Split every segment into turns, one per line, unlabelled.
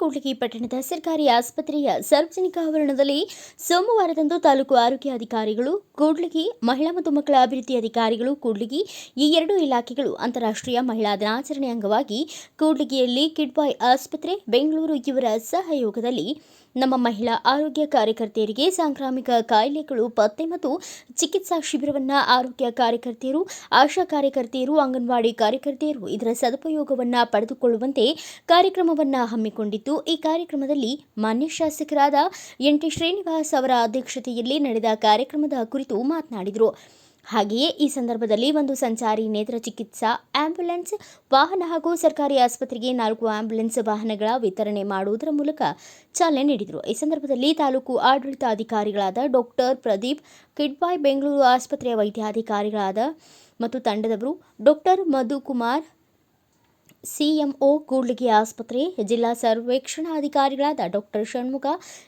ಕೂಡ್ಲಿಗಿ ಪಟ್ಟಣದ ಸರ್ಕಾರಿ ಆಸ್ಪತ್ರೆಯ ಸಾರ್ವಜನಿಕ ಆವರಣದಲ್ಲಿ ಸೋಮವಾರದಂದು ತಾಲೂಕು ಆರೋಗ್ಯ ಅಧಿಕಾರಿಗಳು, ಕೂಡ್ಲಿಗಿ ಮಹಿಳಾ ಮತ್ತು ಮಕ್ಕಳ ಅಭಿವೃದ್ಧಿ ಅಧಿಕಾರಿಗಳು, ಕೂಡ್ಲಿಗಿ ಈ ಎರಡು ಇಲಾಖೆಗಳು ಅಂತಾರಾಷ್ಟ್ರೀಯ ಮಹಿಳಾ ದಿನಾಚರಣೆ ಅಂಗವಾಗಿ ಕೂಡ್ಲಿಗಿಯಲ್ಲಿ ಕಿಡ್ಬಾಯ್ ಆಸ್ಪತ್ರೆ, ಬೆಂಗಳೂರು ಇವರ ಸಹಯೋಗದಲ್ಲಿ ನಮ್ಮ ಮಹಿಳಾ ಆರೋಗ್ಯ ಕಾರ್ಯಕರ್ತೆಯರಿಗೆ ಸಾಂಕ್ರಾಮಿಕ ಕಾಯಿಲೆಗಳು, ಪತ್ತೆ ಮತ್ತು ಚಿಕಿತ್ಸಾ ಶಿಬಿರವನ್ನು ಆರೋಗ್ಯ ಕಾರ್ಯಕರ್ತೆಯರು, ಆಶಾ ಕಾರ್ಯಕರ್ತೆಯರು, ಅಂಗನವಾಡಿ ಕಾರ್ಯಕರ್ತೆಯರು ಇದರ ಸದುಪಯೋಗವನ್ನು ಪಡೆದುಕೊಳ್ಳುವಂತೆ ಕಾರ್ಯಕ್ರಮವನ್ನು ಹಮ್ಮಿಕೊಂಡಿದ್ದು. ಈ ಕಾರ್ಯಕ್ರಮದಲ್ಲಿ ಮಾನ್ಯ ಶಾಸಕರಾದ ಎನ್ ಟಿ ಶ್ರೀನಿವಾಸ್ ಅವರ ಅಧ್ಯಕ್ಷತೆಯಲ್ಲಿ ನಡೆದ ಕಾರ್ಯಕ್ರಮದ ಕುರಿತು ಮಾತನಾಡಿದರು. ಹಾಗೆಯೇ ಈ ಸಂದರ್ಭದಲ್ಲಿ ಒಂದು ಸಂಚಾರಿ ನೇತ್ರ ಚಿಕಿತ್ಸಾ ಆಂಬ್ಯುಲೆನ್ಸ್, ವಾಹನ ಹಾಗೂ ಸರ್ಕಾರಿ ಆಸ್ಪತ್ರೆಗೆ ನಾಲ್ಕು ಆಂಬ್ಯುಲೆನ್ಸ್ ವಾಹನಗಳ ವಿತರಣೆ ಮಾಡುವುದರ ಮೂಲಕ ಚಾಲನೆ ನೀಡಿದರು. ಈ ಸಂದರ್ಭದಲ್ಲಿ ತಾಲೂಕು ಆಡಳಿತಾಧಿಕಾರಿಗಳಾದ ಡಾಕ್ಟರ್ ಪ್ರದೀಪ್ ಕಿಡ್ಬಾಯ್, ಬೆಂಗಳೂರು ಆಸ್ಪತ್ರೆಯ ವೈದ್ಯಾಧಿಕಾರಿಗಳಾದ ಮತ್ತು ತಂಡದವರು ಡಾಕ್ಟರ್ ಮಧುಕುಮಾರ್ ಸಿಎಂಒ ಕೂಡ್ಲಿಗಿ ಆಸ್ಪತ್ರೆ, ಜಿಲ್ಲಾ ಸರ್ವೇಕ್ಷಣಾಧಿಕಾರಿಗಳಾದ ಡಾಕ್ಟರ್ ಷಣ್ಮುಖ,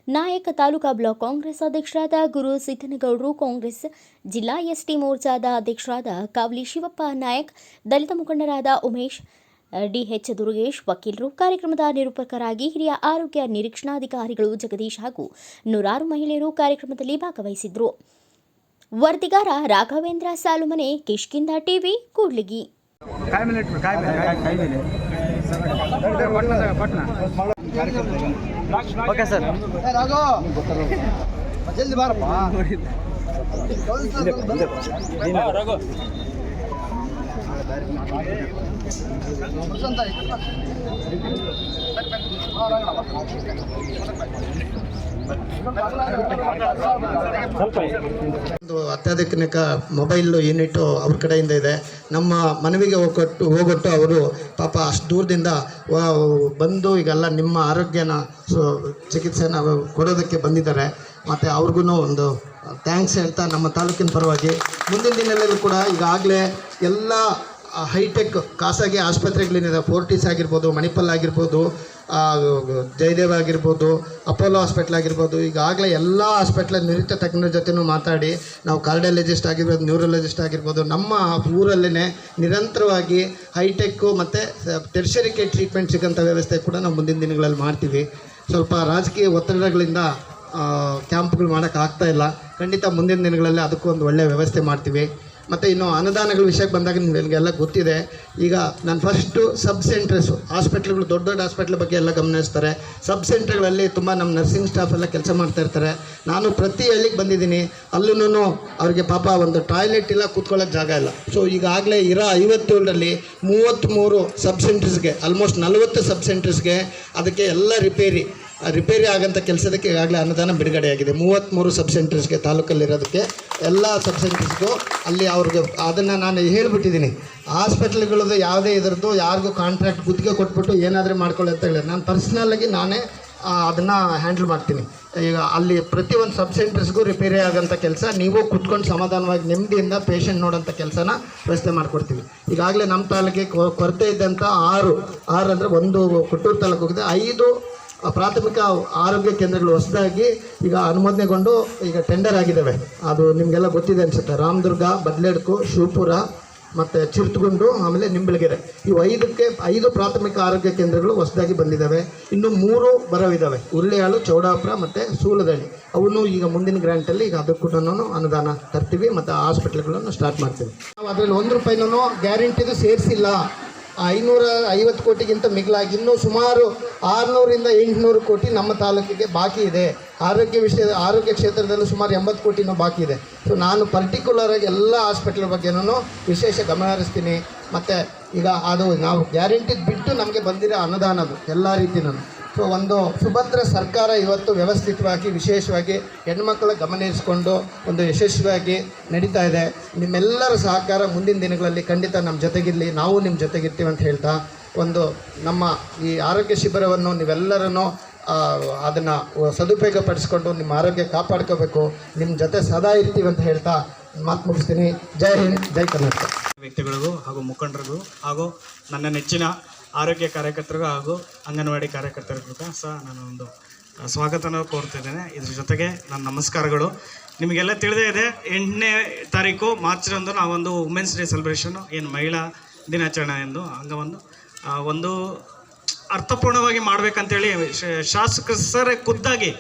ನಾಯಕ ತಾಲೂಕಾ ಬ್ಲಾಕ್ ಕಾಂಗ್ರೆಸ್ ಅಧ್ಯಕ್ಷರಾದ ಗುರು ಸಿದ್ದನಗೌಡರು, ಕಾಂಗ್ರೆಸ್ ಜಿಲ್ಲಾ ಎಸ್ಟಿ ಮೋರ್ಚಾದ ಅಧ್ಯಕ್ಷರಾದ ಕಾವಲಿ ಶಿವಪ್ಪ ನಾಯಕ್, ದಲಿತ ಮುಖಂಡರಾದ ಉಮೇಶ್, ಡಿಎಚ್ ದುರ್ಗೇಶ್, ವಕೀಲರು, ಕಾರ್ಯಕ್ರಮದ ನಿರೂಪಕರಾಗಿ ಹಿರಿಯ ಆರೋಗ್ಯ ನಿರೀಕ್ಷಣಾಧಿಕಾರಿಗಳು ಜಗದೀಶ್ ಹಾಗೂ ನೂರಾರು ಮಹಿಳೆಯರು ಕಾರ್ಯಕ್ರಮದಲ್ಲಿ ಭಾಗವಹಿಸಿದ್ರು. ವರದಿಗಾರ ರಾಘವೇಂದ್ರ ಸಾಲುಮನೆ ಕಿಷ್ಕಿಂದ ಟಿವಿ, ಕೂಡ್ಲಿಗಿ.
ಕಾಯಿ ಮೇಲೆ ಇಟ್ಬಿಡು ಕಾಯಿ ಮೇಲೆ. ಕಾಯಿ ಮೇಲೆ.
Okay sir.
ಜಲ್ದಿ ಬಾರಪ್ಪ. ಅಂತ
ಒಂದು ಅತ್ಯಾಧುನಿಕ ಮೊಬೈಲ್ ಯೂನಿಟ್ ಅವ್ರ ಕಡೆಯಿಂದ ಇದೆ. ನಮ್ಮ ಮನವಿಗೆ ಹೋಗೊಟ್ಟು ಹೋಗೊಟ್ಟು ಅವರು ಪಾಪ ಅಷ್ಟು ದೂರದಿಂದ ಬಂದು ಈಗೆಲ್ಲ ನಿಮ್ಮ ಆರೋಗ್ಯನ ಚಿಕಿತ್ಸೆನ ಕೊಡೋದಕ್ಕೆ ಬಂದಿದ್ದಾರೆ. ಮತ್ತು ಅವ್ರಿಗೂ ಒಂದು ಥ್ಯಾಂಕ್ಸ್ ಹೇಳ್ತಾ ನಮ್ಮ ತಾಲೂಕಿನ ಪರವಾಗಿ ಮುಂದಿನ ದಿನಗಳಲ್ಲೂ ಕೂಡ ಈಗಾಗಲೇ ಎಲ್ಲ ಹೈಟೆಕ್ ಖಾಸಗಿ ಆಸ್ಪತ್ರೆಗಳೇನಿದೆ ಫೋರ್ಟಿಸ್ ಆಗಿರ್ಬೋದು, ಮಣಿಪಾಲ್ ಆಗಿರ್ಬೋದು ಜಯದೇವ್ ಆಗಿರ್ಬೋದು, ಅಪೋಲೋ ಹಾಸ್ಪಿಟ್ಲ್ ಆಗಿರ್ಬೋದು ಈಗಾಗಲೇ ಎಲ್ಲ ಹಾಸ್ಪಿಟ್ಲ ನುರಿತ ತಜ್ಞರ ಜೊತೆನೂ ಮಾತಾಡಿ ನಾವು ಕಾರ್ಡಿಯಾಲಜಿಸ್ಟ್ ಆಗಿರ್ಬೋದು, ನ್ಯೂರಲಜಿಸ್ಟ್ ಆಗಿರ್ಬೋದು, ನಮ್ಮ ಊರಲ್ಲೇ ನಿರಂತರವಾಗಿ ಹೈಟೆಕ್ಕು ಮತ್ತು ಟೆರ್ಷರಿಕೆ ಟ್ರೀಟ್ಮೆಂಟ್ ಸಿಗೋಂಥ ವ್ಯವಸ್ಥೆ ಕೂಡ ನಾವು ಮುಂದಿನ ದಿನಗಳಲ್ಲಿ ಮಾಡ್ತೀವಿ. ಸ್ವಲ್ಪ ರಾಜಕೀಯ ಒತ್ತಡಗಳಿಂದ ಕ್ಯಾಂಪ್ಗಳು ಮಾಡೋಕ್ಕಾಗ್ತಾಯಿಲ್ಲ ಖಂಡಿತ ಮುಂದಿನ ದಿನಗಳಲ್ಲಿ ಅದಕ್ಕೂ ಒಂದು ಒಳ್ಳೆಯ ವ್ಯವಸ್ಥೆ ಮಾಡ್ತೀವಿ. ಮತ್ತು ಇನ್ನು ಅನುದಾನಗಳ ವಿಷಯಕ್ಕೆ ಬಂದಾಗ ನಿಮಗೆಲ್ಲ ಗೊತ್ತಿದೆ. ಈಗ ನಾನು ಫಸ್ಟು ಸಬ್ ಸೆಂಟ್ರಸ್ಸು ಹಾಸ್ಪಿಟ್ಲ್ಗಳು ದೊಡ್ಡ ದೊಡ್ಡ ಹಾಸ್ಪಿಟ್ಲ್ ಬಗ್ಗೆ ಎಲ್ಲ ಗಮನಿಸ್ತಾರೆ. ಸಬ್ ಸೆಂಟ್ರ್ಗಳಲ್ಲಿ ತುಂಬ ನಮ್ಮ ನರ್ಸಿಂಗ್ ಸ್ಟಾಫ್ ಎಲ್ಲ ಕೆಲಸ ಮಾಡ್ತಾ ಇರ್ತಾರೆ. ನಾನು ಪ್ರತಿ ಹಳ್ಳಿಗೆ ಬಂದಿದ್ದೀನಿ. ಅಲ್ಲೂ ಅವ್ರಿಗೆ ಪಾಪ ಒಂದು ಟಾಯ್ಲೆಟ್ ಇಲ್ಲ ಕೂತ್ಕೊಳ್ಳೋಕ್ಕೆ ಜಾಗ ಇಲ್ಲ. ಸೊ ಈಗಾಗಲೇ ಇರೋ ಐವತ್ತೇಳರಲ್ಲಿ ಮೂವತ್ತ್ಮೂರು ಸಬ್ ಸೆಂಟ್ರಸ್ಗೆ ಆಲ್ಮೋಸ್ಟ್ ನಲವತ್ತು ಸಬ್ ಸೆಂಟ್ರಸ್ಗೆ ಅದಕ್ಕೆ ಎಲ್ಲ ರಿಪೇರಿ ರಿಪೇರಿ ಆಗಂಥ ಕೆಲಸದಕ್ಕೆ ಈಗಾಗಲೇ ಅನುದಾನ ಬಿಡುಗಡೆಯಾಗಿದೆ. ಮೂವತ್ತ್ಮೂರು ಸಬ್ ಸೆಂಟರ್ಸ್ಗೆ ತಾಲೂಕಲ್ಲಿರೋದಕ್ಕೆ ಎಲ್ಲ ಸಬ್ ಸೆಂಟರ್ಸ್ಗೂ ಅಲ್ಲಿ ಅವ್ರಿಗೆ ಅದನ್ನು ನಾನು ಹೇಳ್ಬಿಟ್ಟಿದ್ದೀನಿ. ಹಾಸ್ಪಿಟ್ಲ್ಗಳದ್ದು ಯಾವುದೇ ಇದರದ್ದು ಯಾರಿಗೂ ಕಾಂಟ್ರಾಕ್ಟ್ ಗುತ್ತಿಗೆ ಕೊಟ್ಬಿಟ್ಟು ಏನಾದರೂ ಮಾಡ್ಕೊಳ್ಳಿ ಅಂತ ಹೇಳಿ ನಾನು ಪರ್ಸ್ನಲ್ಲಾಗಿ ನಾನೇ ಅದನ್ನು ಹ್ಯಾಂಡಲ್ ಮಾಡ್ತೀನಿ. ಈಗ ಅಲ್ಲಿ ಪ್ರತಿಯೊಂದು ಸಬ್ ಸೆಂಟರ್ಸ್ಗೂ ರಿಪೇರಿ ಆಗೋಂಥ ಕೆಲಸ, ನೀವು ಕುತ್ಕೊಂಡು ಸಮಾಧಾನವಾಗಿ ನೆಮ್ಮದಿಯಿಂದ ಪೇಷಂಟ್ ನೋಡೋಂಥ ಕೆಲಸನ ವ್ಯವಸ್ಥೆ ಮಾಡಿಕೊಡ್ತೀವಿ. ಈಗಾಗಲೇ ನಮ್ಮ ತಾಲೂಕಿಗೆ ಕೊರತೆ ಇದ್ದಂಥ ಆರು ಆರು ಅಂದರೆ ಒಂದು ಕೊಟ್ಟೂರು ತಾಲೂಕು ಹೋಗಿದೆ ಐದು ಪ್ರಾಥಮಿಕ ಆರೋಗ್ಯ ಕೇಂದ್ರಗಳು ಹೊಸದಾಗಿ ಈಗ ಅನುಮೋದನೆಗೊಂಡು ಈಗ ಟೆಂಡರ್ ಆಗಿದ್ದಾವೆ. ಅದು ನಿಮಗೆಲ್ಲ ಗೊತ್ತಿದೆ ಅನಿಸುತ್ತೆ. ರಾಮದುರ್ಗ, ಬದ್ಲೇಡ್ಕು, ಶಿವಪುರ ಮತ್ತು ಚಿರ್ತುಗುಂಡು, ಆಮೇಲೆ ನಿಂಬಳಗೆರೆ. ಇವು ಐದಕ್ಕೆ ಐದು ಪ್ರಾಥಮಿಕ ಆರೋಗ್ಯ ಕೇಂದ್ರಗಳು ಹೊಸದಾಗಿ ಬಂದಿದ್ದಾವೆ. ಇನ್ನು ಮೂರು ಬರೋವಿದ್ದಾವೆ. ಉರುಳೆಯಾಳು ಚೌಡಾಪುರ ಮತ್ತು ಸೂಲದಳ್ಳಿ. ಅವನು ಈಗ ಮುಂದಿನ ಗ್ರ್ಯಾಂಟಲ್ಲಿ ಈಗ ಅದಕ್ಕೂ ಅನುದಾನ ತರ್ತೀವಿ ಮತ್ತು ಹಾಸ್ಪಿಟ್ಲ್ಗಳನ್ನು ಸ್ಟಾರ್ಟ್ ಮಾಡ್ತೀವಿ. ನಾವು ಅದರಲ್ಲಿ ಒಂದು ರೂಪಾಯಿನೂ ಗ್ಯಾರಂಟಿದು ಸೇರಿಸಿಲ್ಲ. ಐನೂರ ಐವತ್ತು ಕೋಟಿಗಿಂತ ಮಿಗಿಲಾಗಿ ಇನ್ನೂ ಸುಮಾರು ಆರುನೂರಿಂದ ಎಂಟುನೂರು ಕೋಟಿ ನಮ್ಮ ತಾಲೂಕಿಗೆ ಬಾಕಿ ಇದೆ. ಆರೋಗ್ಯ ವಿಷಯ, ಆರೋಗ್ಯ ಕ್ಷೇತ್ರದಲ್ಲೂ ಸುಮಾರು ಎಂಬತ್ತು ಕೋಟಿನೂ ಬಾಕಿ ಇದೆ. ಸೊ ನಾನು ಪರ್ಟಿಕ್ಯುಲರಾಗಿ ಎಲ್ಲ ಹಾಸ್ಪಿಟ್ಲ್ ಬಗ್ಗೆನೂ ವಿಶೇಷ ಗಮನ ಹರಿಸ್ತೀನಿ. ಮತ್ತು ಈಗ ಅದು ನಾವು ಗ್ಯಾರಂಟಿ ಬಿಟ್ಟು ನಮಗೆ ಬಂದಿರೋ ಅನುದಾನ ಅದು ಎಲ್ಲ ರೀತಿನೂ ಸೊ ಒಂದು ಸುಭದ್ರ ಸರ್ಕಾರ ಇವತ್ತು ವ್ಯವಸ್ಥಿತವಾಗಿ, ವಿಶೇಷವಾಗಿ ಹೆಣ್ಮಕ್ಳ ಗಮನಿಸಿಕೊಂಡು ಒಂದು ಯಶಸ್ವಿಯಾಗಿ ನಡೀತಾ ಇದೆ. ನಿಮ್ಮೆಲ್ಲರ ಸಹಕಾರ ಮುಂದಿನ ದಿನಗಳಲ್ಲಿ ಖಂಡಿತ ನಮ್ಮ ಜೊತೆಗಿರಲಿ, ನಾವು ನಿಮ್ಮ ಜೊತೆಗಿರ್ತೀವಿ ಅಂತ ಹೇಳ್ತಾ ಒಂದು ನಮ್ಮ ಈ ಆರೋಗ್ಯ ಶಿಬಿರವನ್ನು ನೀವೆಲ್ಲರನ್ನು ಅದನ್ನು ಸದುಪಯೋಗ ಪಡಿಸ್ಕೊಂಡು ನಿಮ್ಮ ಆರೋಗ್ಯ ಕಾಪಾಡ್ಕೋಬೇಕು. ನಿಮ್ಮ ಜೊತೆ ಸದಾ ಇರ್ತೀವಿ ಅಂತ ಹೇಳ್ತಾ ಮಾತು ಮುಗಿಸ್ತೀನಿ. ಜೈ ಹಿಂದ್, ಜೈ ಕರ್ನಾಟಕ.
ವ್ಯಕ್ತಿಗಳಿಗೂ ಹಾಗೂ ಮುಖಂಡರಿಗೂ ಹಾಗೂ ನನ್ನ ನೆಚ್ಚಿನ ಆರೋಗ್ಯ ಕಾರ್ಯಕರ್ತರಿಗೂ ಹಾಗೂ ಅಂಗನವಾಡಿ ಕಾರ್ಯಕರ್ತರಿಗೂ ಸಹ ನಾನು ಒಂದು ಸ್ವಾಗತನ ಕೋರ್ತಿದ್ದೇನೆ. ಇದ್ರ ಜೊತೆಗೆ ನನ್ನ ನಮಸ್ಕಾರಗಳು. ನಿಮಗೆಲ್ಲ ತಿಳಿದೇ ಇದೆ, ಎಂಟನೇ ತಾರೀಕು ಮಾರ್ಚ್ರಂದು ನಾವೊಂದು ವುಮೆನ್ಸ್ ಡೇ ಸೆಲೆಬ್ರೇಷನ್ನು ಏನು ಮಹಿಳಾ ದಿನಾಚರಣೆ ಎಂದು ಅಂಗವನ್ನು ಒಂದು ಅರ್ಥಪೂರ್ಣವಾಗಿ ಮಾಡಬೇಕಂತೇಳಿ ಶಾಸಕ ಸರ್ ಖುದ್ದಾಗಿ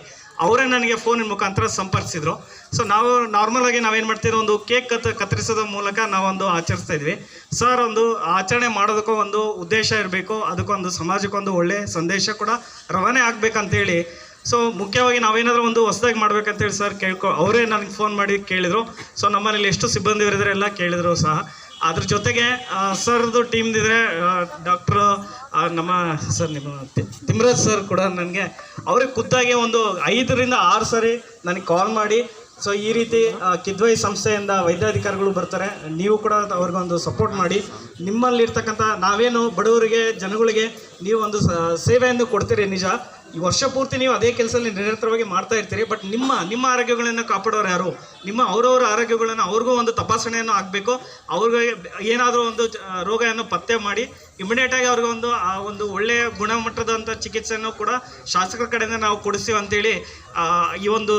ಅವರೇ ನನಗೆ ಫೋನಿನ ಮುಖಾಂತರ ಸಂಪರ್ಕಿಸಿದ್ರು. ಸೊ ನಾವು ನಾರ್ಮಲ್ ಆಗಿ ನಾವೇನು ಮಾಡ್ತೀರೋ ಒಂದು ಕೇಕ್ ಕತ್, ಕತ್ತರಿಸೋದ ಮೂಲಕ ನಾವೊಂದು ಆಚರಿಸ್ತಾ ಇದ್ವಿ. ಸರ್ ಒಂದು ಆಚರಣೆ ಮಾಡೋದಕ್ಕೂ ಒಂದು ಉದ್ದೇಶ ಇರಬೇಕು ಅದಕ್ಕೊಂದು ಸಮಾಜಕ್ಕೊಂದು ಒಳ್ಳೆ ಸಂದೇಶ ಕೂಡ ರವಾನೆ ಆಗಬೇಕಂತೇಳಿ. ಸೊ ಮುಖ್ಯವಾಗಿ ನಾವೇನಾದರೂ ಒಂದು ಹೊಸದಾಗಿ ಮಾಡ್ಬೇಕಂತೇಳಿ ಸರ್ ಕೇಳ್ಕೊ, ಅವರೇ ನನಗೆ ಫೋನ್ ಮಾಡಿ ಕೇಳಿದರು. ಸೊ ನಮ್ಮನೇಲಿ ಎಷ್ಟು ಸಿಬ್ಬಂದಿ ಇರಿದ್ರೆ ಎಲ್ಲ ಕೇಳಿದರು ಸಹ. ಅದ್ರ ಜೊತೆಗೆ ಸರ್ದು ಇದ್ರೆ ಡಾಕ್ಟರ್ ನಮ್ಮ, ಸರ್ ನಿಮ್ಮ ತಿಮ್ರಾಜ್ ಸರ್ ಕೂಡ ನನಗೆ ಅವ್ರಿಗೆ ಖುದ್ದಾಗಿ ಒಂದು ಐದರಿಂದ ಆರು ಸರಿ ನನಗೆ ಕಾಲ್ ಮಾಡಿ. ಸೊ ಈ ರೀತಿ ಕಿದ್ವೈ ಸಂಸ್ಥೆಯಿಂದ ವೈದ್ಯಾಧಿಕಾರಿಗಳು ಬರ್ತಾರೆ. ನೀವು ಕೂಡ ಅವ್ರಿಗೊಂದು ಸಪೋರ್ಟ್ ಮಾಡಿ. ನಿಮ್ಮಲ್ಲಿರ್ತಕ್ಕಂಥ ನಾವೇನು ಬಡವರಿಗೆ, ಜನಗಳಿಗೆ ನೀವು ಒಂದು ಸೇವೆಯನ್ನು ಕೊಡ್ತೀರಿ, ನಿಜ. ಈ ವರ್ಷ ಪೂರ್ತಿ ನೀವು ಅದೇ ಕೆಲಸದಲ್ಲಿ ನಿರಂತರವಾಗಿ ಮಾಡ್ತಾ ಇರ್ತೀರಿ ಬಟ್ ನಿಮ್ಮ ನಿಮ್ಮ ಆರೋಗ್ಯಗಳನ್ನು ಕಾಪಾಡೋರು ಯಾರು? ನಿಮ್ಮ ಅವರವರ ಆರೋಗ್ಯಗಳನ್ನು ಅವ್ರಿಗೂ ಒಂದು ತಪಾಸಣೆಯನ್ನು ಆಗಬೇಕು. ಅವ್ರಿಗೆ ಏನಾದರೂ ಒಂದು ರೋಗವನ್ನು ಪತ್ತೆ ಮಾಡಿ ಇಮಿಡಿಯೇಟಾಗಿ ಅವ್ರಿಗೆ ಒಂದು, ಆ, ಒಂದು ಒಳ್ಳೆಯ ಗುಣಮಟ್ಟದಂಥ ಚಿಕಿತ್ಸೆಯನ್ನು ಕೂಡ ಶಾಸಕರ ಕಡೆಯಿಂದ ನಾವು ಕೊಡಿಸ್ತೀವಿ ಅಂತೇಳಿ ಈ ಒಂದು